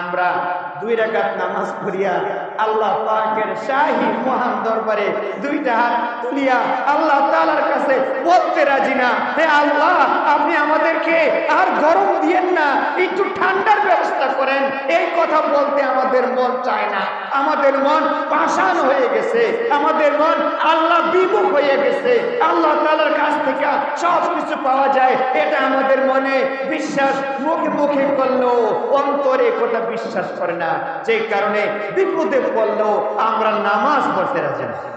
আমরা দুই রাকাত নামাজ পড়িয়া আল্লাহ পাকের শাহী মহান দরবারে দুইটা হাত তুলিয়া আল্লাহ তাআলার কাছে বলতে রাজি না। হে আল্লাহ, আপনি আমাদেরকে আর গরম দিয়েন না, একটু ঠান্ডার ব্যবস্থা করেন। এই কথা বলতে আমাদের মন চায় না। আমাদের মন পাষাণ হয়ে গেছে। আমাদের মন আল্লাহ বিমুখ হয়ে গেছে। আল্লাহ তালার কাছ থেকে সব কিছু পাওয়া যায়। এটা আমাদের মনে বিশ্বাস মুখে মুখে করল অন্তরে কোটা বিশ্বাস করে না। যে কারণে বিপদে পড়লেও আমরা নামাজ পড়তে রাজি না।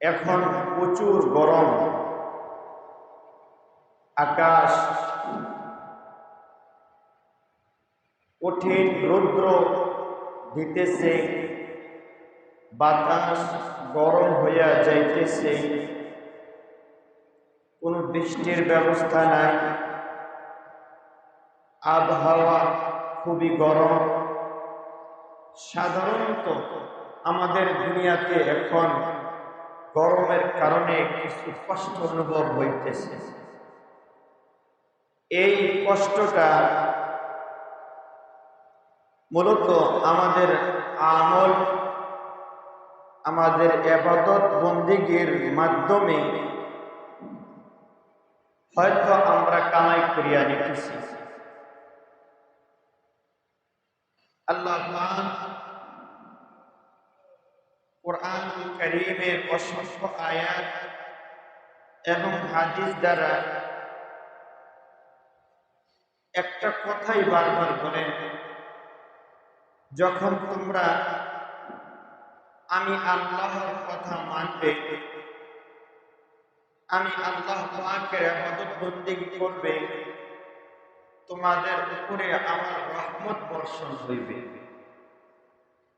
এখন প্রচুর গরম। আকাশ কঠিন, রৌদ্র দিতেছে। বাতাস গরম হইয়া যাইতেছে। কোনো বৃষ্টির ব্যবস্থা নাই। আবহাওয়া খুবই গরম। সাধারণত আমাদের দুনিয়াতে এখন গরমের কারণে কিছু কষ্ট অনুভব হইতেছে। এই কষ্টটা মূলত আমাদের আমল, আমাদের এবাদত বন্দিগির মাধ্যমে হয়তো আমরা কামাই করিয়া নিতেছি। আল্লাহ কোরআন করিমের অসংখ্য আয়াত এবং হাদিস দ্বারা একটা কথাই বারবার বলেন, যখন তোমরা আমি আল্লাহর কথা মানবে, আমি আল্লাহ পাকের আবাদত বন্দিগি করবে, তোমাদের উপরে আমার রহমত বর্ষণ হইবে।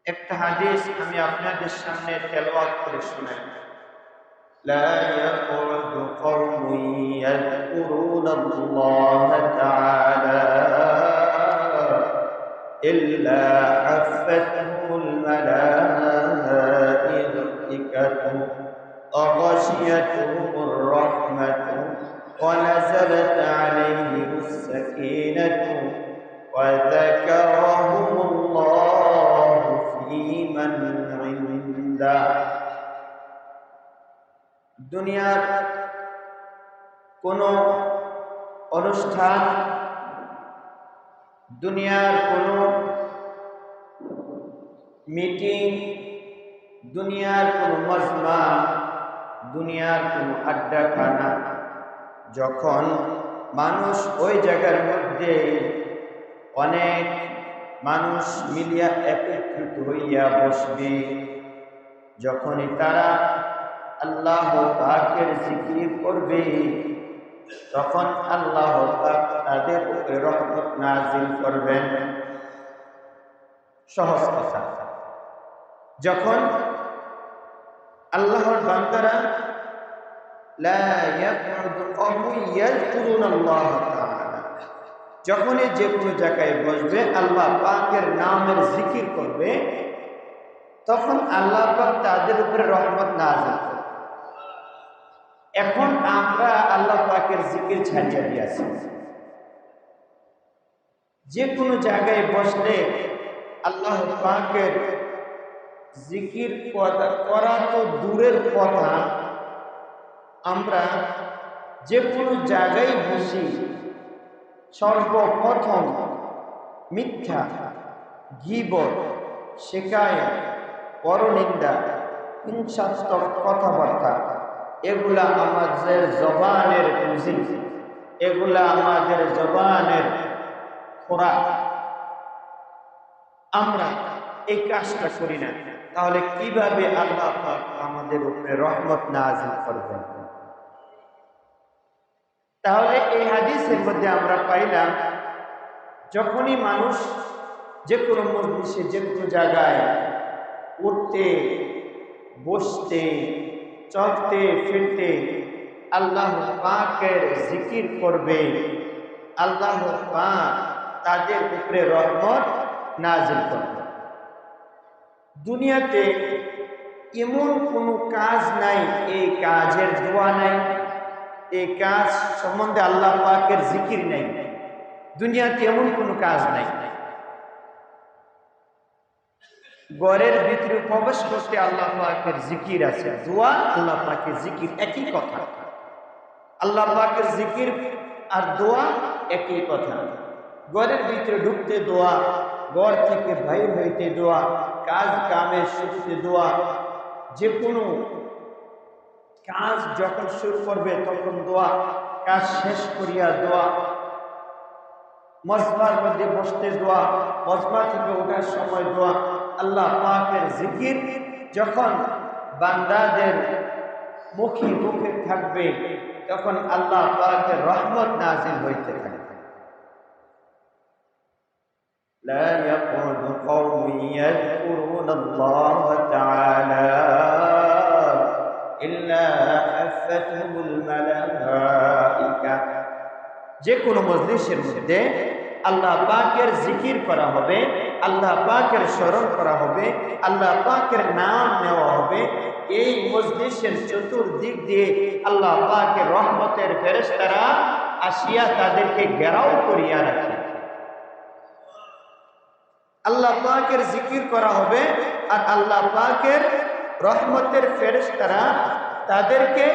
একটা হাদিস আমি আপনাদের সামনে তেলাওয়াত করে শোনাই لا يقعد قوم يذكرون الله تعالى إلا حفتهم الملائكة وغشيتهم الرحمة ونزلت عليهم السكينة وذكرهم الله في من عنده দুনিয়ার কোনো অনুষ্ঠান দুনিয়ার কোনো মিটিং দুনিয়ার কোনো মজমা দুনিয়ার কোনো আড্ডাখানা যখন মানুষ ওই জায়গার মধ্যে অনেক মানুষ মিলিয়া একত্রিত হইয়া বসবে। যখনই তারা আল্লাহ পাকের জিকির করবে, তখন আল্লাহ পাক তাদের উপরে রহমত নাজিল করবেন। সহজ কথা। যখন আল্লাহর বান্দারা, লা ইয়াকুদু আল্লাহ যখনই যে কোনো জায়গায় বসবে, আল্লাহ পাকের নামের জিকির করবে, তখন আল্লাহ পাক তাদের উপরে রহমত নাজিল করবে। এখন আমরা আল্লাহ পাকের জিকির ছাড়িয়ে দিয়েছি যে কোনো জায়গায় বসলে আল্লাহ পাকের জিকির করা তো দূরের কথা। আমরা যে কোনো জায়গায় বসি সর্বপ্রথম মিথ্যা, গিবর, শেখায়, পরনিন্দা, হিংসাত্মক কথাবার্তা, এগুলা আমাদের জবানের পুঁজি এগুলা আমাদের জবানের খোরা আমরা এই কাজটা করি না। তাহলে কীভাবে আল্লাহ আমাদের উপরে রহমত নাজিল করবেন? তাহলে এই হাদিসের মধ্যে আমরা পাইলাম, যখনই মানুষ যে কোনো মজলিসে যে কোনো জায়গায় উঠতে, বসতে, চলতে, ফিরতে আল্লাহ পাকের জিকির করবে, আল্লাহ পাক তাদের উপরে রহমত নাজিল করবে। দুনিয়াতে এমন কোনো কাজ নাই, এই কাজের দোয়া নাই। এই কাজ সম্বন্ধে আল্লাহ পাকের জিকির নাই। দুনিয়াতে এমন কোনো কাজ নাই। ঘরের ভিতরে প্রবেশ করতে আল্লাহ পাকের জিকির আছে। দোয়া আল্লাহ পাকের জিকির একই কথা। আল্লাহ পাকের জিকির আর দোয়া একই কথা। ঘরের ভিতরে ঢুকতে দোয়া, ঘর থেকে বাইর হইতে দোয়া, কাজ কামে শুরুতে দোয়া যে কোনো কাজ যখন শুরু করবে তখন দোয়া কাজ শেষ করিয়া দোয়া মজমার মধ্যে বসতে দোয়া মজমা থেকে ওঠার সময় দোয়া আল্লাহ পাকের জিকির যখন বান্দাদের মুখে মুখে থাকবে তখন আল্লাহ পাকের রহমত নাজিল হইতে থাকবে لا يقعد قوم يذكرون الله تعالى ইল্লা হাফাতুল মালাইকা যে কোন মজলিসের মধ্যে আল্লাহ পাকের জিকির করা হবে, আল্লাহ পাকের স্মরণ করা হবে, আল্লাহ পাকের নাম নেওয়া হবে। এই মজলিসের চতুর্দিক দিয়ে আল্লাহ পাকের রহমতের ফেরেস্তারা আসিয়া তাদেরকে গেরাও করিয়া রাখে। আল্লাহ পাকের জিকির করা হবে আর আল্লাহ পাকের রহমতের ফেরেশতারা তাদেরকে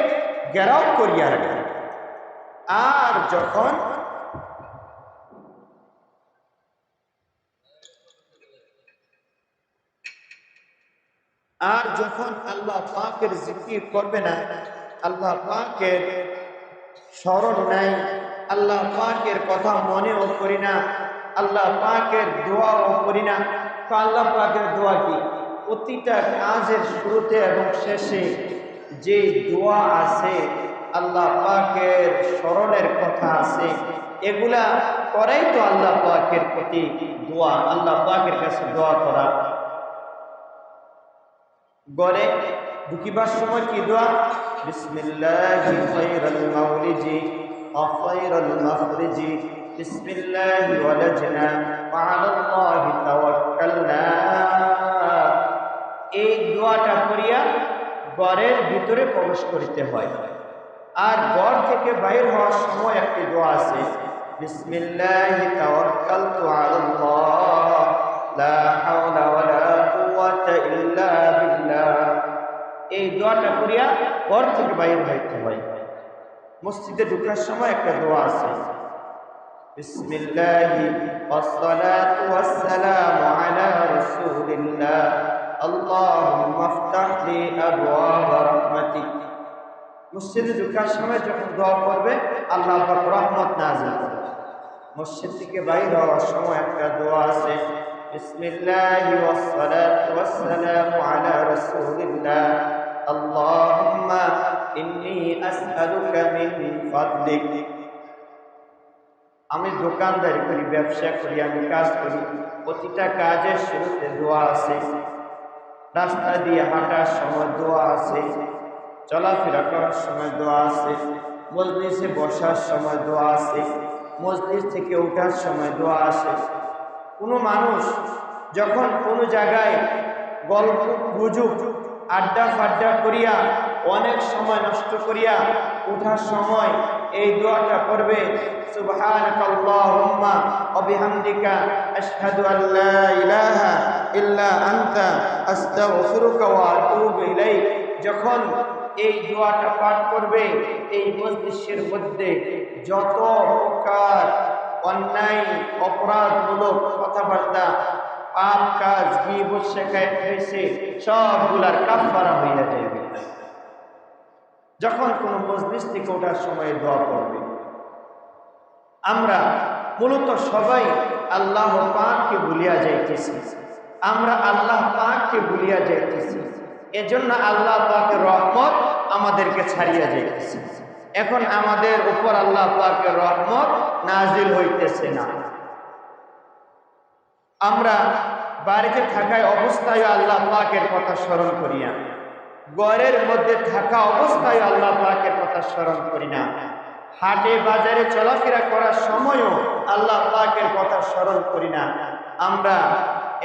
ঘেরাও করিয়া রাখে আর যখন আর যখন আল্লাহ পাকের জিকির করবে না, আল্লাহ পাকের স্মরণ নাই, আল্লাহ পাকের কথা মনেও করি না, আল্লাহ পাকের দোয়াও করি না আল্লাহ পাকের দোয়া কি? প্রতিটা কাজের শুরুতে এবং শেষে যে দোয়া আছে, আল্লাহ পাকের স্মরণের কথা আছে, এগুলা করাই তো আল্লাহ পাকের প্রতি দোয়া, আল্লাহ পাকের কাছে দোয়া করা। গড়ে ঢুকিবার সময় কি দোয়া? বিসমিল্লাহি আখায়রাল মাখরিজি, বিসমিল্লাহি আলাল্লাহি তাওয়াক্কালনা। এই দোয়াটা করিয়া ঘরের ভিতরে প্রবেশ করিতে হয়। আর গড় থেকে বাইর হওয়ার সময় একটি দোয়া আছে, বিসমিল্লাহি তাওয়াক্কালতু আলাল্লাহ, লা হাওলা ওয়ালা কুওয়াতা ইল্লা বিল্লাহ। এই দোয়াটা করিয়া ঘর থেকে বাইর হইতে হয়। মসজিদে ঢুকার সময় একটা দোয়া আছে, বিসমিল্লাহি ওয়াসসালাতু ওয়াসসালামু আলা রাসূলিল্লাহ। আল্লাহুম্মা আফতাহ লি আবওয়াব রাহমাতিক। মসজিদে ঢোকার সময় যখন দোয়া করবে, আল্লাহ পাক রহমত নাজিল করবে। মসজিদ থেকে বাইর হওয়ার সময় একটা দোয়া আছে, বিসমিল্লাহি ওয়াসসালাতু ওয়াসসালামু আলা রাসূলিল্লাহ। আল্লাহুম্মা ইন্নী আসআলুকা মিন ফাদলিক। আমি দোকানদারি করি, ব্যবসা করি, আমি কাজ করি, প্রতিটা কাজের শুরুতে দোয়া আছে। রাস্তা দিয়ে হাঁটার সময় দোয়া আছে, চলাফেরা করার সময় দোয়া আছে মসজিদে বসার সময় দোয়া আছে মসজিদ থেকে ওঠার সময় দোয়া আসে কোনো মানুষ যখন কোনো জায়গায় গল্প, গুজব, আড্ডা ফাড্ডা করিয়া অনেক সময় নষ্ট করিয়া ওঠার সময় এই দোয়াটা সুবহানাকা আল্লাহুম্মা ওয়া বিহামদিকা আশহাদু আল্লা ইলাহা ইল্লা আনতা আস্তাগফিরুকা ওয়া আতুবু ইলাইক। যখন এই দোয়াটা পাঠ করবে, এই মজলিসের মধ্যে যত প্রকার অন্যায়, অপরাধমূলক কথাবার্তা, পাপ কাজ, গিবত শেখায় হয়েছে, সবগুলার কাফারা হইয়া যাবে যখন কোন মজলিস থেকে ওঠার সময় দোয়া করবে আমরা মূলত সবাই আল্লাহ পাককে ভুলিয়া যাইতেছি। আমরা আল্লাহ পাককে ভুলিয়া যাইতেছি। এজন্য আল্লাহ পাকের রহমত আমাদেরকে ছাড়িয়া যাইতেছে। এখন আমাদের উপর আল্লাহ পাকের রহমত নাজিল হইতেছে না। আমরা বাড়িতে থাকায় অবস্থায় আল্লাহ পাকের কথা স্মরণ করি না গড়ের মধ্যে থাকা অবস্থায় আল্লাহ পাকের কথা স্মরণ করি না। হাটে বাজারে চলাফেরা করার সময়ও আল্লাহ পাকের কথা স্মরণ করি না। আমরা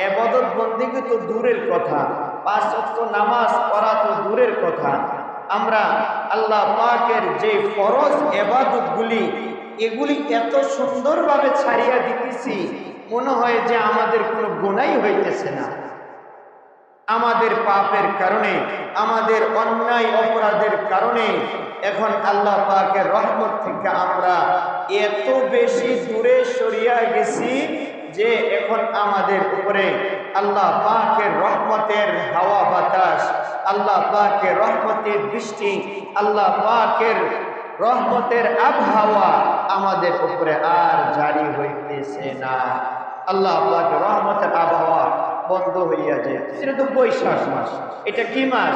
এবাদত বন্দিকে তো দূরের কথা, পাঁচ অক্ট নামাজ পড়া তো দূরের কথা। আমরা আল্লাহ পাকের যে ফরজ এবাদতগুলি, এগুলি এত সুন্দরভাবে ছাড়িয়া দিতেছি, মনে হয় যে আমাদের কোনো গোনাই হইতেছে না। আমাদের পাপের কারণে, আমাদের অন্যায় অপরাধের কারণে এখন আল্লাহ পাকের রহমত থেকে আমরা এত বেশি দূরে সরিয়া গেছি যে এখন আমাদের উপরে আল্লাহ পাকের রহমতের হাওয়া বাতাস, আল্লাহ পাকের রহমতের বৃষ্টি আল্লাহ পাকের রহমতের আবহাওয়া আমাদের উপরে আর জারি হইতেছে না। আল্লাহ পাকের রহমতের আবহাওয়া বন্ধ হইয়া যায়। এটা তো বৈশাখ মাস। এটা কি মাস?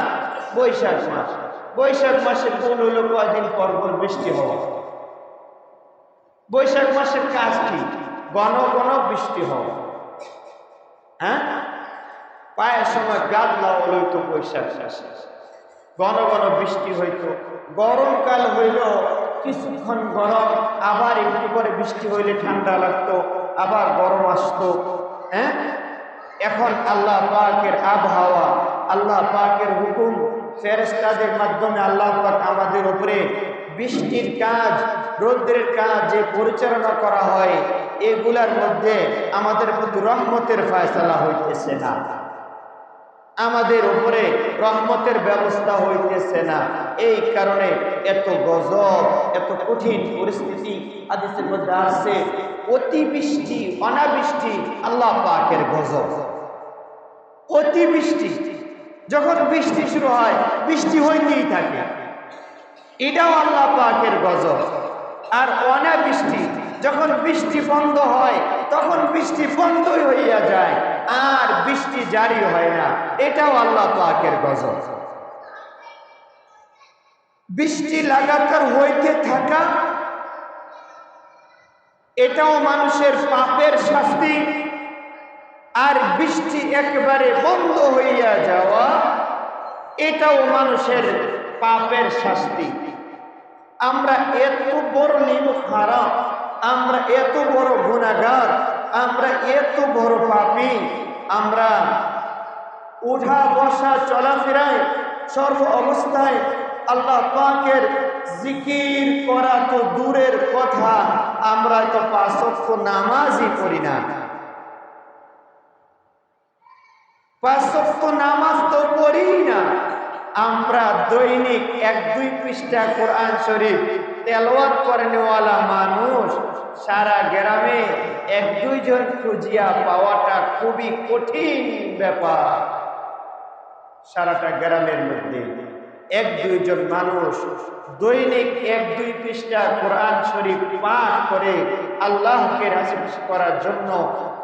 বৈশাখ মাস। বৈশাখ মাসের কোন হইল কয়দিন পর পর বৃষ্টি হওয়া। বৈশাখ মাসের কাজ কি? ঘন ঘন বৃষ্টি হওয়া। হ্যাঁ? পায়ের সময় গাদ লাগাল হইতো বৈশাখ মাসে। ঘন ঘন বৃষ্টি হইতো। গরমকাল হইল কিছুক্ষণ গরম, আবার একটু করে বৃষ্টি হইলে ঠান্ডা লাগতো, আবার গরম আসতো। হ্যাঁ? এখন আল্লাহ পাকের আবহাওয়া, আল্লাহ পাকের হুকুম ফেরেস্তাদের মাধ্যমে আল্লাহ পাক আমাদের উপরে বৃষ্টির কাজ, রৌদ্রের কাজ যে পরিচালনা করা হয়, এগুলার মধ্যে আমাদের প্রতি রহমতের ফায়সালা হইতেছে না। আমাদের উপরে রহমতের ব্যবস্থা হইতেছে না। এই কারণে এত গজব, এত কঠিন পরিস্থিতি আদেশের মধ্যে আসছে। অতিবৃষ্টি, অনাবৃষ্টি, আল্লাহ পাকের গজব। অতিবৃষ্টি, যখন বৃষ্টি শুরু হয়, বৃষ্টি হইতেই থাকে। এটাও আল্লাহ পাকের গজব। আর অনাবৃষ্টি, যখন বৃষ্টি বন্ধ হয়, তখন বৃষ্টি বন্ধই হইয়া যায়, আর বৃষ্টি জারি হয় না। এটাও আল্লাহ পাকের গজব। বৃষ্টি লাগাতার হইতে থাকা এটাও মানুষের পাপের শাস্তি। আর বৃষ্টি একেবারে বন্ধ হইয়া যাওয়া, এটাও মানুষের পাপের শাস্তি। আমরা এত বড় নিম খারাপ আমরা এত বড় গুণাগার, আমরা এত বড় পাপি, আমরা উঠা বসা চলাফেরায়, সর্ব অবস্থায় আল্লাহ পাকের জিকির করা তো দূরের কথা, আমরা তো পাঁচক্ষ নামাজই করি না। পাঁচক্ষ নামাজ তো পড়ি না। আমরা দৈনিক এক, দুই পৃষ্ঠা কোরআন শরীফ তেলওয়াত করে নেওয়ালা মানুষ। সারা গ্রামে এক দুইজন খুঁজিয়া পাওয়াটা খুবই কঠিন ব্যাপার। সারাটা গ্রামের মধ্যে। এক, দুইজন মানুষ দৈনিক এক, দুই পৃষ্ঠা কোরআন শরীফ পাঠ করে আল্লাহকে রাজি করার জন্য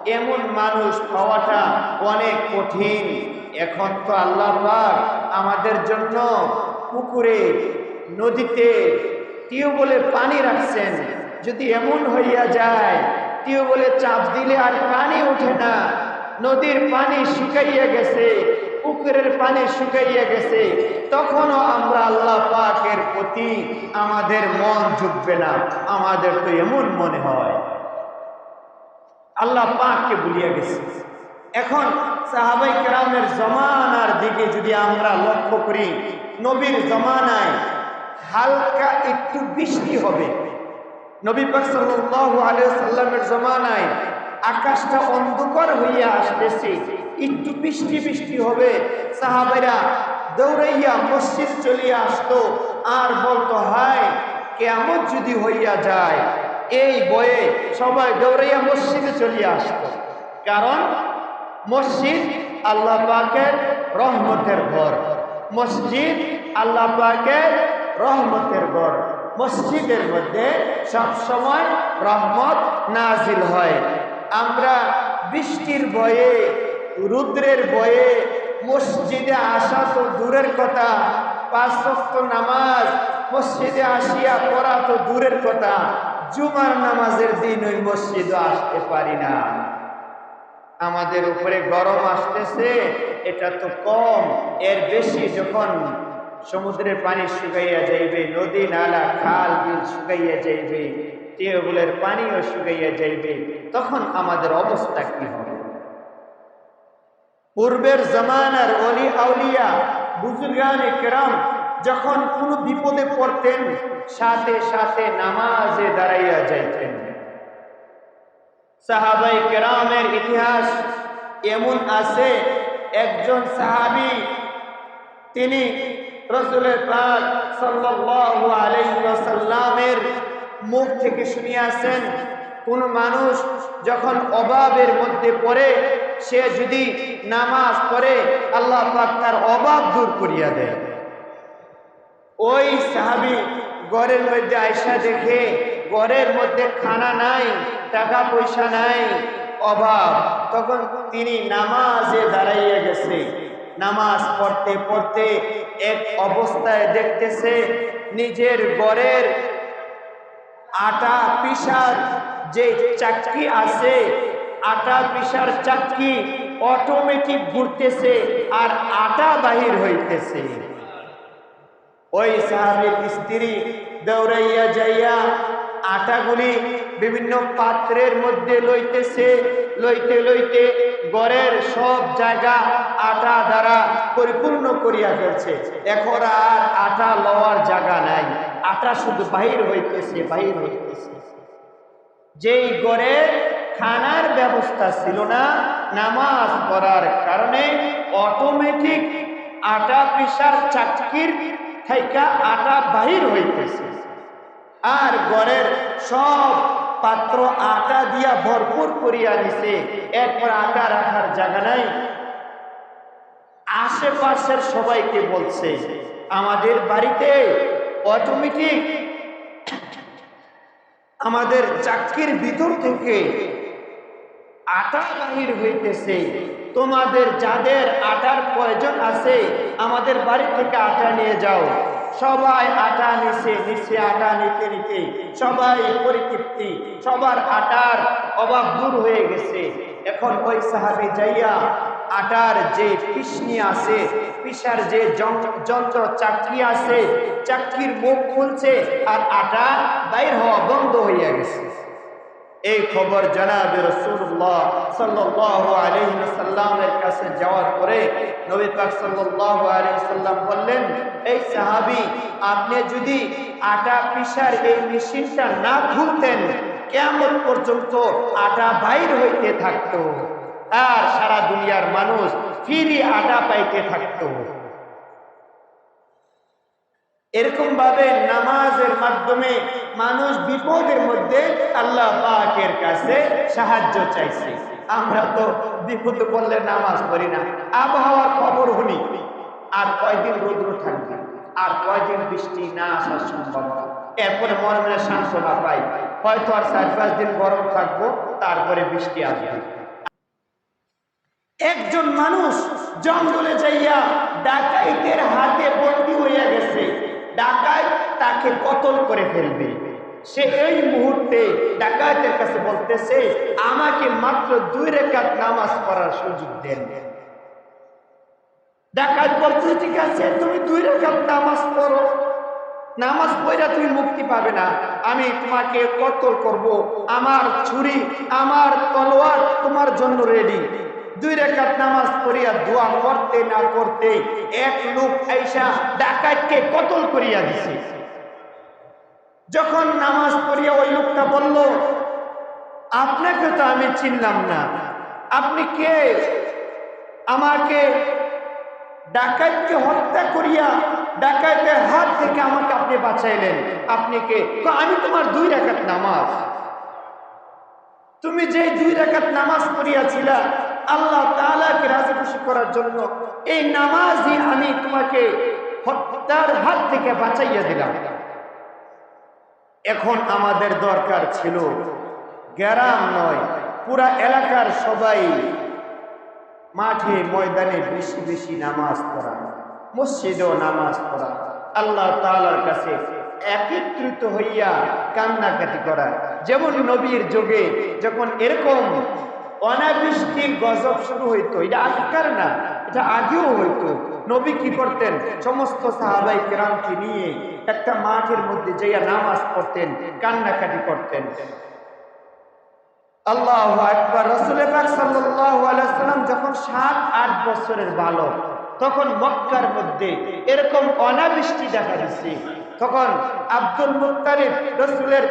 এমন মানুষ পাওয়াটা অনেক কঠিন। এখন তো আল্লাহ আমাদের জন্য পুকুরে, নদীতে, টিউবওয়েলে পানি রাখছেন। যদি এমন হইয়া যায়, টিউবওয়েলে চাপ দিলে আর পানি ওঠে না। নদীর পানি শুকাইয়া গেছে। পুকুরের পানি শুকাইয়া গেছে, তখনও আমরা আল্লাহ পাকের প্রতি আমাদের মন ঝুঁকবে না, আমাদের তো এমন মনে হয়। আল্লাহ পাককে ভুলিয়া গেছে। এখন সাহাবাই কেরামের জমানার দিকে যদি আমরা লক্ষ্য করি, নবীর জমানায় হালকা একটু বৃষ্টি হবে। নবী পাক সাল্লাল্লাহু আলাইহি সাল্লামের জমানায় আকাশটা অন্ধকার হইয়া আসতেছে। একটু বৃষ্টি বৃষ্টি হবে। সাহাবেরা দৌড়াইয়া মসজিদ চলিয়া আসতো। আর বলতো, হায় কেমন যদি হইয়া যায়, এই বয়ে সবাই দৌড়াইয়া মসজিদে চলিয়া আসতো। কারণ মসজিদ আল্লাহ পাকের রহমতের ঘর। মসজিদ আল্লাহ পাকের রহমতের ঘর। মসজিদের মধ্যে সবসময় রহমত নাজিল হয়। আমরা বৃষ্টির বয়ে রুদ্রের বয়ে মসজিদে আসা তো দূরের কথা, পাঁচ নামাজ, মসজিদে আসিয়া পড়া তো দূরের কথা, জুমার নামাজের দিন ওই মসজিদে আসতে পারি না। আমাদের উপরে গরম আসতেছে, এটা তো কম, এর বেশি যখন সমুদ্রের পানি শুকাইয়া যাইবে, নদী, নালা, খাল, বিল শুকাইয়া যাইবে, টিউবওয়েলের পানিও শুকাইয়া যাইবে, তখন আমাদের অবস্থা কি হবে? পূর্বের জমানার অলি আউলিয়া বুজুর্গান কেরাম, যখন কোনো বিপদে পড়তেন, সাথে সাথে নামাজে দাঁড়াইয়া যাইতেন। সাহাবাই কেরামের ইতিহাস এমন আছে, একজন সাহাবি, তিনি রসুলের পাক সাল্লাল্লাহু আলাইহি মুখ থেকে শুনিয়াছেন, কোন মানুষ যখন অভাবের মধ্যে পড়ে সে যদি নামাজ পড়ে, আল্লাহ পাক তার অভাব দূর করিয়া দেয়। ওই সাহাবি ঘরের মধ্যে আয়সা দেখে ঘরের মধ্যে খানা নাই টাকা পয়সা নাই, অভাব। তখন তিনি নামাজে দাঁড়াইয়া গেছে। নামাজ পড়তে পড়তে এক অবস্থায় দেখতেছে, নিজের ঘরের আটা পিসার যে চাকরি আছে আটা পিসার চাকরি অটোমেটিক ঘুরতেছে আর আটা বাহির হইতেছে। ওই সাহাবির স্ত্রী দৌড়াইয়া যাইয়া আটাগুলি বিভিন্ন পাত্রের মধ্যে লইতেছে, লইতে লইতে গড়ের সব জায়গা আটা দ্বারা পরিপূর্ণ করিয়া ফেলছে। এখন আর আটা লওয়ার জায়গা নাই, আটা শুধু বাহির হইতেছে বাহির হইতেছে। যেই গড়ে খানার ব্যবস্থা ছিল না, নামাজ পড়ার কারণে অটোমেটিক আটা পিসার চাটকির থেকে আটা বাহির হইতেছে। আর ঘরের সব পাত্র আটা দিয়া ভরপুর করিয়া নিছে এরপর আটা রাখার জায়গা নাই। আশেপাশের সবাইকে বলছে, আমাদের বাড়িতে অটোমেটিক আমাদের চাকরির ভিতর থেকে আটা বাহির হইতেছে। তোমাদের যাদের আটার প্রয়োজন আছে, আমাদের বাড়ি থেকে আটা নিয়ে যাও। সবাই আটা নিছে নিচে আটা নিতে নিতে। সবাই পরিতৃপ্তি। সবার আটার অভাব দূর হয়ে গেছে। এখন ওই সাহাবি যাইয়া আটার যে পিসনি আছে, পিসার যে যন্ত্র চাকরি আছে, চাকরির মুখ খুলছে আর আটা বাইর হওয়া বন্ধ হইয়া গেছে। এই খবর জানাবে রসুল্লাহ সাল্লাহ আলহিমের কাছে যাওয়ার পরে নবী পাক সাল্লাহ আলহিসাল্লাম বললেন, এই সাহাবি, আপনি যদি আটা পিসার এই মেশিনটা না খুলতেন কেমন পর্যন্ত আটা বাইর হইতে থাকতো আর সারা দুনিয়ার মানুষ ফিরি আটা পাইতে থাকতো। এরকম ভাবে নামাজের মাধ্যমে মানুষ বিপদের মধ্যে আল্লাহ পাকের কাছে সাহায্য চাইছে। আমরা তো বিপদ পড়লে নামাজ পড়ি না। আবহাওয়ার খবর শুনি। আর কয়দিন রৌদ্র থাকবে? আর কয়দিন বৃষ্টি না আসার সম্ভাবনা? এরপরে মনে মনে সান্ত্বনা পাই। হয়তো আর চার পাঁচ দিন গরম থাকব, তারপরে বৃষ্টি আসবে। একজন মানুষ জঙ্গলে যাইয়া ডাকাইতের হাতে বন্দী হইয়া গেছে। ডাকাই তাকে কতল করে ফেলবে? সে এই মুহূর্তে ডাকাতের কাছে বলতেছে, আমাকে মাত্র দুই রেখাত নামাজ পড়ার সুযোগ দেন। ডাকাত বলছে ঠিক আছে, তুমি দুই রেখাত নামাজ পড়ো। নামাজ পড়া তুমি মুক্তি পাবে না। আমি তোমাকে কতল করব। আমার ছুরি, আমার তলোয়ার তোমার জন্য রেডি দুই রেখাত নামাজ পড়িয়া দোয়া করতে না করতে এক লোক আইসা ডাকাতকে কতল করিয়া দিছে। যখন নামাজ পড়িয়া ওই লোকটা বলল, আপনাকে তো আমি চিনলাম না। আপনি কে? আমাকে ডাকাতকে হত্যা করিয়া ডাকাতের হাত থেকে আমাকে আপনি বাঁচাইলেন। আপনি কে? আমি তোমার দুই রেখাত নামাজ। তুমি যে দুই রেখাত নামাজ পড়িয়াছিলা আল্লাহ তাআলাকে রাজি খুশি করার জন্য এই নামাজই আমি তোমাকে হত্যার হাত থেকে বাঁচাইয়া দিলাম। এখন আমাদের দরকার ছিল গ্রাম নয়, পুরা এলাকার সবাই মাঠে ময়দানে বেশি বেশি নামাজ পড়া, মসজিদেও নামাজ পড়া। আল্লাহ তালার কাছে একত্রিত হইয়া কান্নাকাটি করা। যেমন নবীর যুগে যখন এরকম অনাবৃষ্টির গজব শুরু হইতো। এটা আজকার না, এটা আগেও হইতো। নবী কি করতেন? সমস্ত সাহাবাই কেরামকে নিয়ে একটা মাঠের মধ্যে যাইয়া নামাজ পড়তেন, কান্নাকাটি করতেন। আল্লাহ আকবার, রসুলের সাল্লাম যখন সাত, আট বছরের বালক, তখন মক্কার মধ্যে এরকম অনাবৃষ্টি দেখা দিচ্ছে তখন আব্দুল মুক্তারিফ রসুলের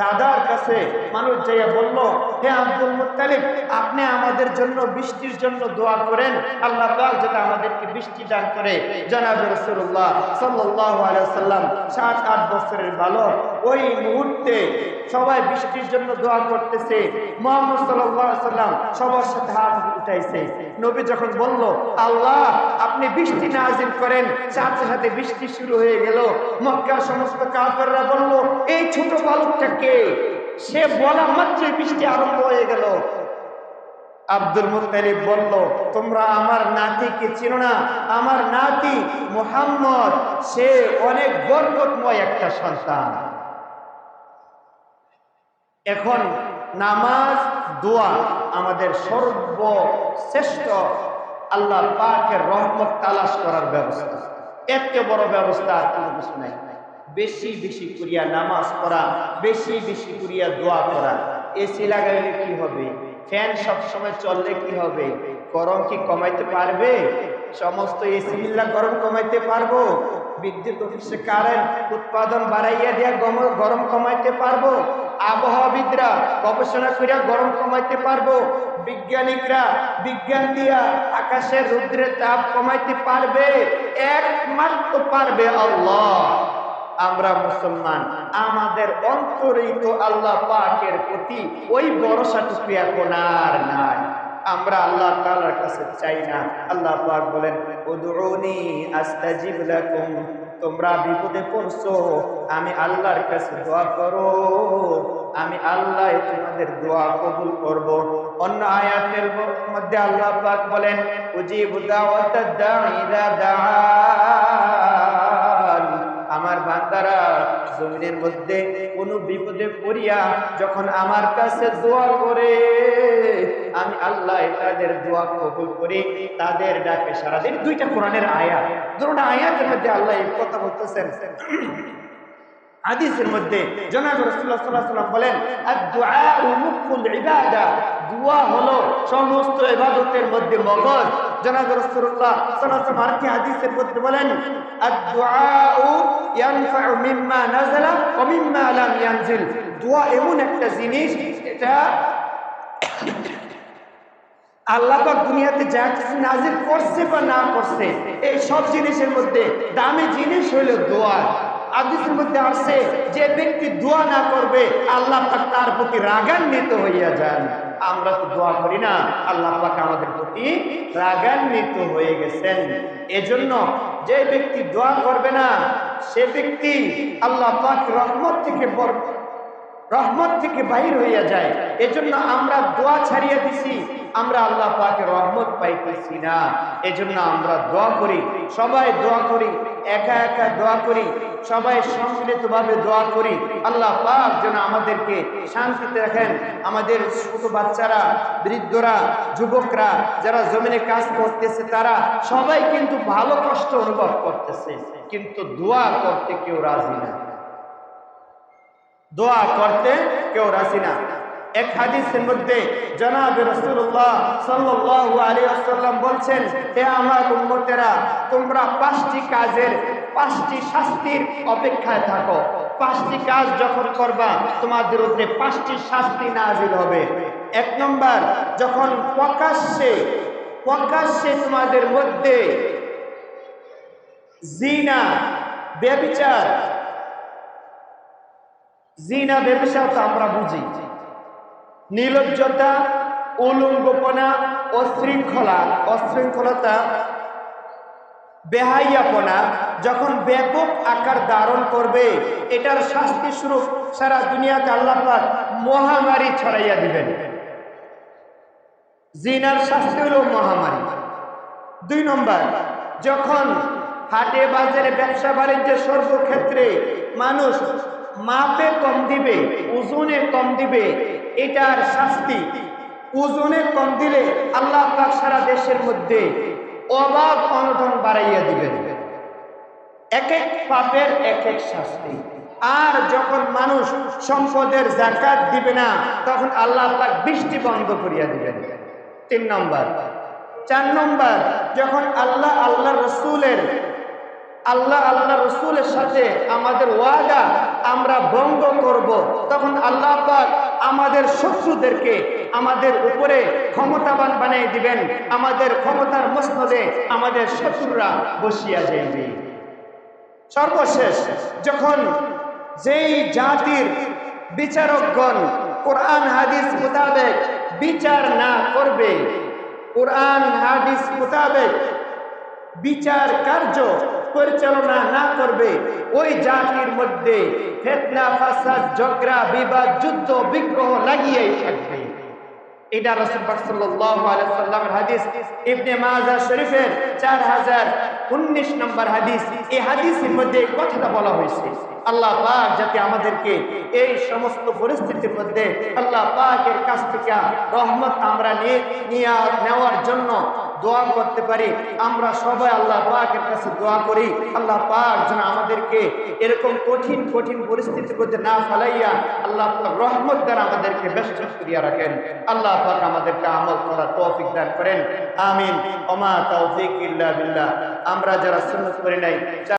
দাদার কাছে মানুষ যাইয়া বলল, হে আব্দুল মুত্তালিব, আপনি আমাদের জন্য বৃষ্টির জন্য দোয়া করেন। আল্লাহ পাক যেটা আমাদেরকে বৃষ্টি দান করে। জনাব রসুল্লাহ সাল্লাহ আলিয়া সাত, আট বছরের বালক ওই মুহূর্তে সবাই বৃষ্টির জন্য দোয়া করতেছে। মোহাম্মদ সাল্লাম সবার সাথে হাত উঠাইছে। নবী যখন বলল, আল্লাহ, আপনি বৃষ্টি নাজিল করেন, সাথে সাথে বৃষ্টি শুরু হয়ে গেল। মক্কার সমস্ত কাফেররা বলল, এই ছোট বালকটা কে? সে বলা মাত্রই বৃষ্টি আরম্ভ হয়ে গেল। আব্দুল মুতালিব বলল, তোমরা আমার নাতিকে চিনো না। আমার নাতি মোহাম্মদ, সে অনেক বরকতময় একটা সন্তান। এখন নামাজ, দোয়া আমাদের সর্বশ্রেষ্ঠ আল্লাহ পাকের রহমত তালাশ করার ব্যবস্থা। এত বড় ব্যবস্থা আর কোনো কিছু নাই। বেশি বেশি করিয়া নামাজ পড়া, বেশি বেশি করিয়া দোয়া করা। এসি লাগাইলে কি হবে? ফ্যান সব সময় চললে কি হবে? গরম কি কমাইতে পারবে? সমস্ত এসি মিল্লা গরম কমাইতে পারব? বিদ্যুৎ অফিসে কারেন্ট উৎপাদন বাড়াইয়া দিয়া গরম কমাইতে পারব? আবহাওয়াবিদরা গবেষণা করিয়া গরম কমাইতে পারব। বিজ্ঞানিকরা বিজ্ঞান দিয়া আকাশের রুদ্রের তাপ কমাইতে পারবে, একমাত্র পারবে আল্লাহ। আমরা মুসলমান, আমাদের অন্তরেই তো আল্লাহ পাকের প্রতি ওই ভরসাটুকু এখন আর নাই। আমরা আল্লাহ তাআলার কাছে চাই না। আল্লাহ পাক বলেন, উদউনি আস্তাজিব লাকুম। তোমরা বিপদে পড়ছো, আমি আল্লাহর কাছে দোয়া করো। আমি আল্লাহ তোমাদের দোয়া কবুল করব। অন্য আয়াতের মধ্যে আল্লাহ পাক বলেন, উজিবু দাআন আমার বান্দারা জমিনের মধ্যে কোনো বিপদে পড়িয়া যখন আমার কাছে দোয়া করে, আমি আল্লাহ তাদের দোয়া কবুল করি। তাদের ডাকে সারাদিন দুইটা কোরআনের আয়া দুটা আয়াতের মধ্যে আল্লাহ কথা বলতেছেন। হাদিসের মধ্যে জনাব রাসূলুল্লাহ সাল্লাল্লাহু আলাইহি ওয়াসাল্লাম বলেন ইবাদা। দোয়া হলো সমস্ত ইবাদতের মধ্যে মগজ। জনাব রাসূলুল্লাহ সাল্লাল্লাহু আলাইহি ওয়াসাল্লাম আরেকটি হাদিসের মধ্যে বলেন মিম্মা নাযালা ওয়া মিম্মা লাম ইয়ানজিল। দোয়া এমন একটা জিনিস এটা আল্লাহ পাক দুনিয়াতে যা কিছু নাজিল করছে বা না করছে, এই সব জিনিসের মধ্যে দামি জিনিস হইল দোয়া। আদিসের মধ্যে আসছে যে ব্যক্তি দোয়া না করবে, আল্লাহ পাক তার প্রতি রাগান্বিত হইয়া যান। আমরা তো দোয়া করি না, আল্লাহ পাক আমাদের প্রতি রাগান্বিত হয়ে গেছেন। এজন্য যে ব্যক্তি দোয়া করবে না, সে ব্যক্তি আল্লাহ পাক রহমত থেকে বর রহমত থেকে বাহির হইয়া যায়। এজন্য আমরা দোয়া ছাড়িয়ে দিছি। আমরা আল্লাহ পাকে রহমত পাইতেছি না। এজন্য আমরা দোয়া করি। সবাই দোয়া করি। একা একা দোয়া করি। সবাই সম্মিলিতভাবে দোয়া করি। আল্লাহ পাক যেন আমাদেরকে শান্তিতে রাখেন। আমাদের ছোট বাচ্চারা, বৃদ্ধরা, যুবকরা, যারা জমিনে কাজ করতেছে, তারা সবাই কিন্তু ভালো কষ্ট অনুভব করতেছে। কিন্তু দোয়া করতে কেউ রাজি না। দোয়া করতে কেউ রাজি না। এক হাদিসের মধ্যে জনাব রাসূলুল্লাহ সাল্লাল্লাহু আলাইহি ওয়াসাল্লাম বলছেন, হে আমার উম্মতেরা, তোমরা পাঁচটি কাজের, পাঁচটি শাস্তির অপেক্ষায় থাকো। পাঁচটি কাজ যখন করবা, তোমাদের উপরে পাঁচটি শাস্তি নাজিল হবে। এক নম্বর, যখন প্রকাশ্যে প্রকাশ্যে তোমাদের মধ্যে জিনা ব্যভিচার জিনা ব্যবসা তো আমরা বুঝি। নির্লজ্জতা উলঙ্গপনা, অশৃঙ্খলা। অশৃঙ্খলতা, বেহাইয়াপনা, যখন ব্যাপক আকার ধারণ করবে, এটার শাস্তি স্বরূপ সারা দুনিয়াতে আল্লাহ মহামারী ছড়াইয়া দিবেন। জিনার শাস্তি হল মহামারী। দুই নম্বর, যখন হাটে বাজারে ব্যবসা বাণিজ্যের সর্বক্ষেত্রে মানুষ মাপে কম দিবে, ওজনে কম দিবে, এটার শাস্তি। ওজনে কম দিলে আল্লাহ পাক সারা দেশের মধ্যে অভাব অনটন বাড়াইয়া দিবেন। এক এক পাপের এক এক শাস্তি। আর যখন মানুষ সম্পদের জাকাত দিবে না, তখন আল্লাহ পাক বৃষ্টি বন্ধ করিয়া দিবেন। তিন নম্বর। চার নম্বর, যখন আল্লাহ আল্লাহ রসুলের, আল্লাহ আল্লাহ রসুলের সাথে আমাদের ওয়াদা আমরা ভঙ্গ করব। তখন আল্লাহ পাক আমাদের শত্রুদেরকে আমাদের উপরে ক্ষমতাবান বানিয়ে দিবেন। আমাদের ক্ষমতার মসনদে আমাদের শত্রুরা বসিয়া যাইবে। সর্বশেষ, যখন যেই জাতির বিচারকগণ কোরআন, হাদিস মোতাবেক বিচার না করবে, কোরআন, হাদিস মোতাবেক বিচার কার্য পরিচালনা না করবে ওই জাতির মধ্যে ফেতনা ফাসাদ ঝগড়া বিবাদ যুদ্ধ বিগ্রহ লাগিয়েই থাকবে। এটা পাক সাল্লাল্লাহু আলাইহি সাল্লামের হাদিস। ইবনে মাজাহ শরীফের 4019 নম্বর হাদিস। এই হাদিসের মধ্যে কথাটা বলা হয়েছে, আল্লাহ পাক যাতে আমাদেরকে এই সমস্ত পরিস্থিতির মধ্যে আল্লাহ পাকের কাছ থেকে রহমত আমরা নিয়ে নেওয়ার জন্য দোয়া করতে পারি। আমরা সবাই আল্লাহ পাকের কাছে দোয়া করি। আল্লাহ পাক যেন আমাদেরকে এরকম কঠিন কঠিন পরিস্থিতির মধ্যে না ফেলাইয়া আল্লাহ রহমত দ্বারা আমাদেরকে ব্যস্ত করিয়া রাখেন। আল্লাহ পাক আমাদেরকে আমল করার তৌফিক দান করেন। আমিন। ওমা তৌফিক ইল্লা বিল্লাহ। আমরা যারা সুন্নত করি নাই